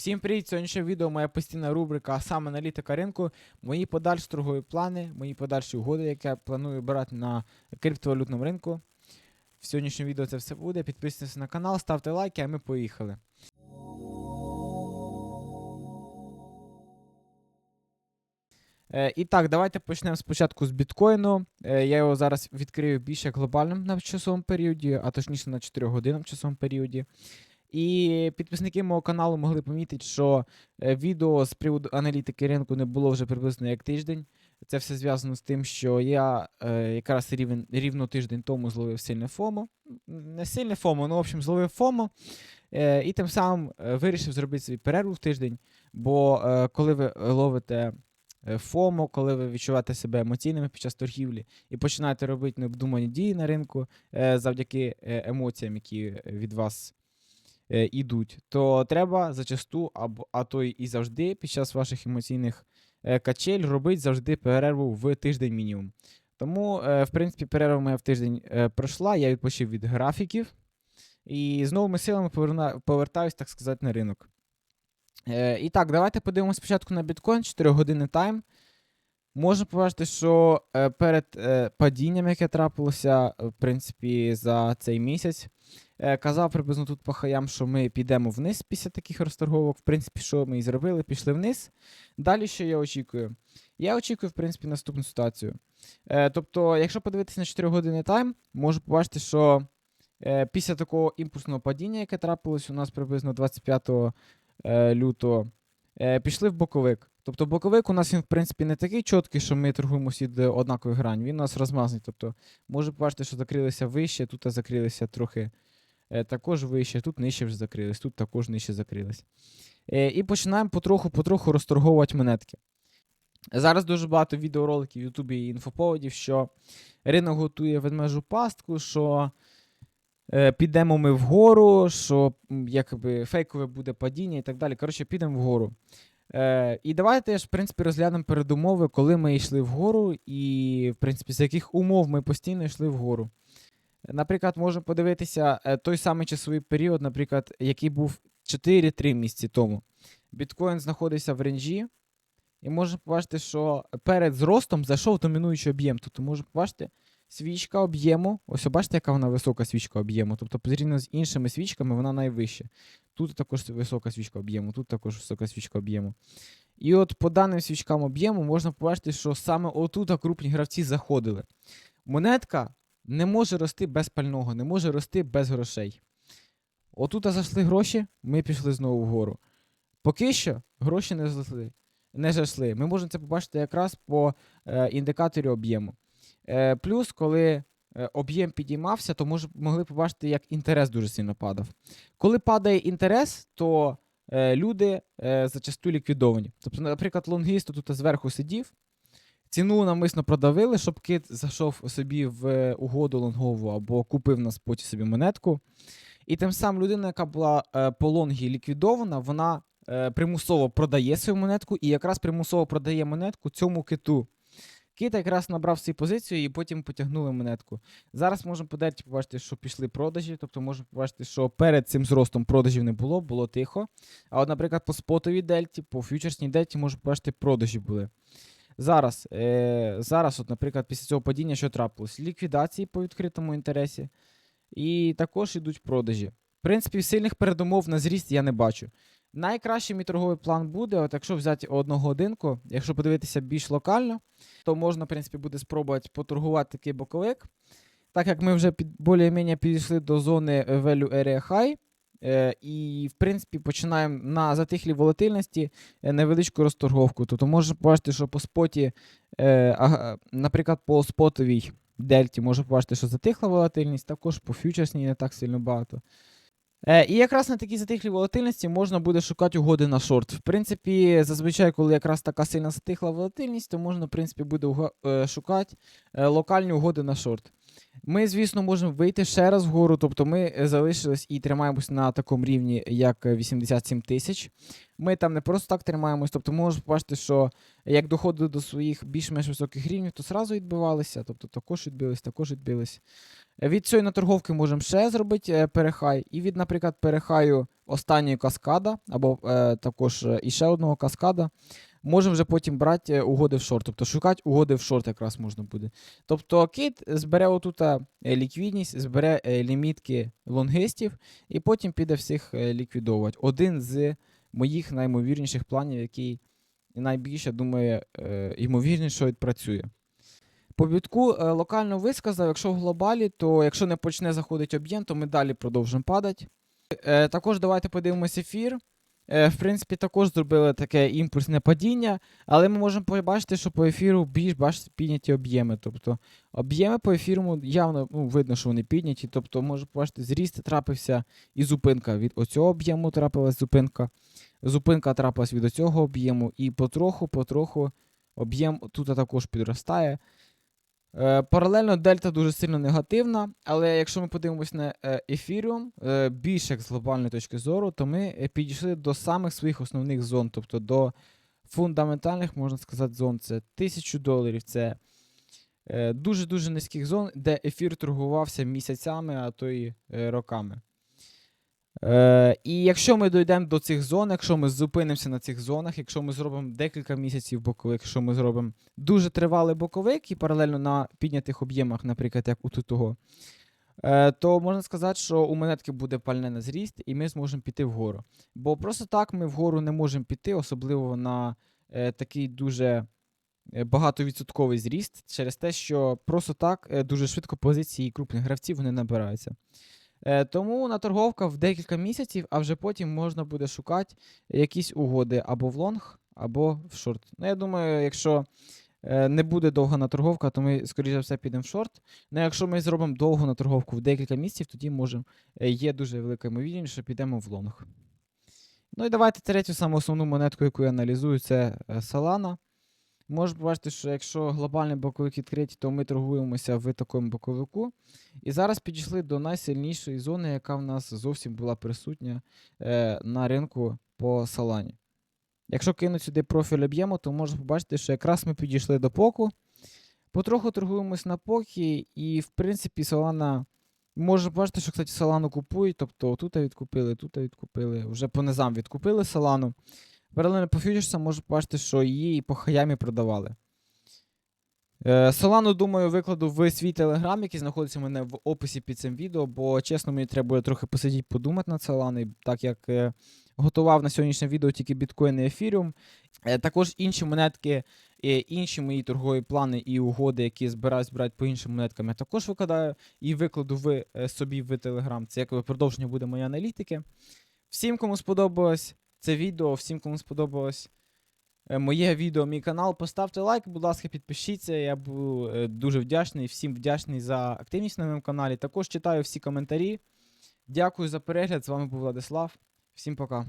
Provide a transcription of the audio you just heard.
Всім привіт! Сьогоднішнє відео моя постійна рубрика, а саме аналітика ринку, мої подальші торгові плани, мої подальші угоди, які я планую брати на криптовалютному ринку. В сьогоднішньому відео це все буде. Підписуйтесь на канал, ставте лайки, а ми поїхали. Е, і так, давайте почнемо спочатку з біткоїну. Е, я його зараз відкрию більше глобальним на часовому періоді, а точніше на 4 годинам часовому періоді. І підписники мого каналу могли помітити, що е, відео з приводу аналітики ринку не було вже приблизно як тиждень. Це все зв'язано з тим, що я е, якраз рівен, рівно тиждень тому зловив сильне ФОМО. Не сильне ФОМО, ну, в общем, зловив ФОМО. Е, і тим самим е, вирішив зробити свій перерву в тиждень. Бо е, коли ви ловите е, ФОМО, коли ви відчуваєте себе емоційними під час торгівлі і починаєте робити необдумані дії на ринку е, завдяки емоціям, які від вас ідуть, то треба зачасту, або а то і завжди під час ваших емоційних е, качель робити завжди перерву в тиждень мінімум. Тому, е, в принципі, перерва моя в тиждень е, пройшла, я відпочив від графіків і з новими силами поверна, повертаюсь, так сказати, на ринок. Е, і так, давайте подивимося спочатку на біткоін 4 години тайм. Можна побачити, що е, перед е, падінням, яке трапилося, е, в принципі, за цей місяць, е, казав приблизно тут по хаям, що ми підемо вниз після таких розторговок. В принципі, що ми і зробили, пішли вниз. Далі що я очікую? Я очікую, в принципі, наступну ситуацію. Е, тобто, якщо подивитися на 4 години тайм, можу побачити, що е, після такого імпульсного падіння, яке трапилось у нас приблизно 25 е, лютого, е, пішли в боковик. Тобто боковик у нас він, в принципі, не такий чіткий, що ми торгуємо від однакових грань. Він у нас розмазаний. Тобто, може побачити, що закрилися вище, тут закрилися трохи е, також вище, тут нижче вже закрились, тут також нижче закрились. Е, і починаємо потроху-потроху розторговувати монетки. Зараз дуже багато відеороликів в Ютубі і інфоповодів, що ринок готує ведмежу пастку, що е, підемо ми вгору, що якби фейкове буде падіння і так далі. Коротше, підемо вгору. Е, і давайте ж, в принципі, розглянемо передумови, коли ми йшли вгору, і, в принципі, з яких умов ми постійно йшли вгору. Наприклад, можемо подивитися е, той самий часовий період, наприклад, який був 4-3 місяці тому. Біткоін знаходився в ренжі, і можна побачити, що перед зростом зайшов домінуючий об'єм. Тобто можна побачити свічка об'єму. Ось бачите, яка вона висока свічка об'єму. Тобто, порівняно з іншими свічками, вона найвища. Тут також висока свічка об'єму, тут також висока свічка об'єму. І от по даним свічкам об'єму можна побачити, що саме отут крупні гравці заходили. Монетка не може рости без пального, не може рости без грошей. Отут зайшли гроші, ми пішли знову вгору. Поки що гроші не зайшли. Не зайшли. Ми можемо це побачити якраз по е, індикаторі об'єму. Е, плюс, коли е, об'єм підіймався, то мож, могли побачити, як інтерес дуже сильно падав. Коли падає інтерес, то е, люди е, зачасту ліквідовані. Тобто, наприклад, лонгіст тут зверху сидів, ціну навмисно продавили, щоб кит зайшов собі в е, угоду лонгову або купив на споті собі монетку. І тим самим людина, яка була е, по лонгі ліквідована, вона е, примусово продає свою монетку і якраз примусово продає монетку цьому киту. Кит якраз набрав свою позицію і потім потягнули монетку. Зараз можемо подати побачити, що пішли продажі, тобто можемо побачити, що перед цим зростом продажів не було, було тихо. А от, наприклад, по спотовій дельті, по фьючерсній дельті можемо побачити, продажі були. Зараз, е, зараз, от, наприклад, після цього падіння, що трапилось? Ліквідації по відкритому інтересі. І також йдуть продажі. В принципі, сильних передумов на зріст я не бачу. Найкращий мій торговий план буде, от якщо взяти одну годинку, якщо подивитися більш локально, то можна, в принципі, буде спробувати поторгувати такий боковик. Так як ми вже під, більш-менш підійшли до зони Value Area High, і, в принципі, починаємо на затихлій волатильності е, невеличку розторговку. Тобто можна побачити, що по споті, е, наприклад, по спотовій дельті можна побачити, що затихла волатильність, також по фьючерсній не так сильно багато. Е, і якраз на такій затихлій волатильності можна буде шукати угоди на шорт. В принципі, зазвичай, коли якраз така сильна затихла волатильність, то можна, в принципі, буде е, шукати е, локальні угоди на шорт. Ми, звісно, можемо вийти ще раз вгору, тобто ми залишились і тримаємось на такому рівні, як е, 87 тисяч. Ми там не просто так тримаємось, тобто можеш побачити, що як доходили до своїх більш-менш високих рівнів, то сразу відбивалися, тобто також відбились, також відбились. Від цієї наторговки можемо ще зробити е, перехай. І від, наприклад, перехаю останньої каскада, або е, також е, і ще одного каскада, можемо вже потім брати е, угоди в шорт. Тобто шукати угоди в шорт якраз можна буде. Тобто кит збере отут е, ліквідність, збере е, лімітки лонгистів, і потім піде всіх ліквідовувати. Один з моїх наймовірніших планів, який найбільше думає, е, ймовірніше, відпрацює. По бітку локально висказав, якщо в глобалі, то якщо не почне заходити об'єм, то ми далі продовжимо падати. Також давайте подивимося ефір. Е, в принципі, також зробили таке імпульсне падіння, але ми можемо побачити, що по ефіру більш бачите, підняті об'єми. Тобто об'єми по ефіру явно ну, видно, що вони підняті. Тобто, може побачити, зріст трапився і зупинка. Від оцього об'єму трапилась зупинка. Зупинка трапилась від оцього об'єму, і потроху, потроху об'єм тут також підростає. Е, Паралельно дельта дуже сильно негативна, але якщо ми подивимось на ефіріум е, більш як з глобальної точки зору, то ми е, підійшли до самих своїх основних зон, тобто до фундаментальних, можна сказати, зон. Це 1000 доларів, це дуже-дуже низьких зон, де ефір торгувався місяцями, а то й роками. Е, і якщо ми дійдемо до цих зон, якщо ми зупинимося на цих зонах, якщо ми зробимо декілька місяців боковик, якщо ми зробимо дуже тривалий боковик і паралельно на піднятих об'ємах, наприклад, як у того, е, то можна сказати, що у монетки буде пальне на зріст, і ми зможемо піти вгору. Бо просто так ми вгору не можемо піти, особливо на е, такий дуже е, багатовідсотковий зріст, через те, що просто так е, дуже швидко позиції крупних гравців вони набираються. Е, Тому на торговка в декілька місяців, а вже потім можна буде шукати якісь угоди або в лонг, або в шорт. Ну, я думаю, якщо е, не буде довга наторговка, то ми, скоріше за все, підемо в шорт. Ну, якщо ми зробимо довгу наторговку в декілька місяців, тоді можемо, е, є дуже велика ймовірність, що підемо в лонг. Ну і давайте третю саму основну монетку, яку я аналізую, це Solana. Можеш побачити, що якщо глобальний боковик відкриті, то ми торгуємося в такому боковику. І зараз підійшли до найсильнішої зони, яка в нас зовсім була присутня е, на ринку по Солані. Якщо кинути сюди профіль об'єму, то можна побачити, що якраз ми підійшли до поку. Потроху торгуємось на покі, і, в принципі, Solana. Можна побачити, що, кстати, Solana купують, тобто тут відкупили, тут відкупили, вже по низам відкупили Solana. Паралельно по фьючерсам можу побачити, що її і по хаямі продавали. Е, Solana, думаю, викладу в свій телеграм, який знаходиться у мене в описі під цим відео, бо чесно, мені треба буде трохи посидіти, подумати над Solana, так як е, готував на сьогоднішнє відео тільки біткоін і ефіріум. Е, також інші монетки, інші мої торгові плани і угоди, які збираюсь брати по іншим монеткам, я також викладаю і викладу в е, собі в телеграм. Це якби продовження буде моєї аналітики. Всім, кому сподобалось це відео, всім, кому сподобалось е, моє відео, мій канал, поставте лайк, будь ласка, підпишіться. Я буду е, дуже вдячний, всім вдячний за активність на моєму каналі. Також читаю всі коментарі. Дякую за перегляд. З вами був Владислав. Всім пока.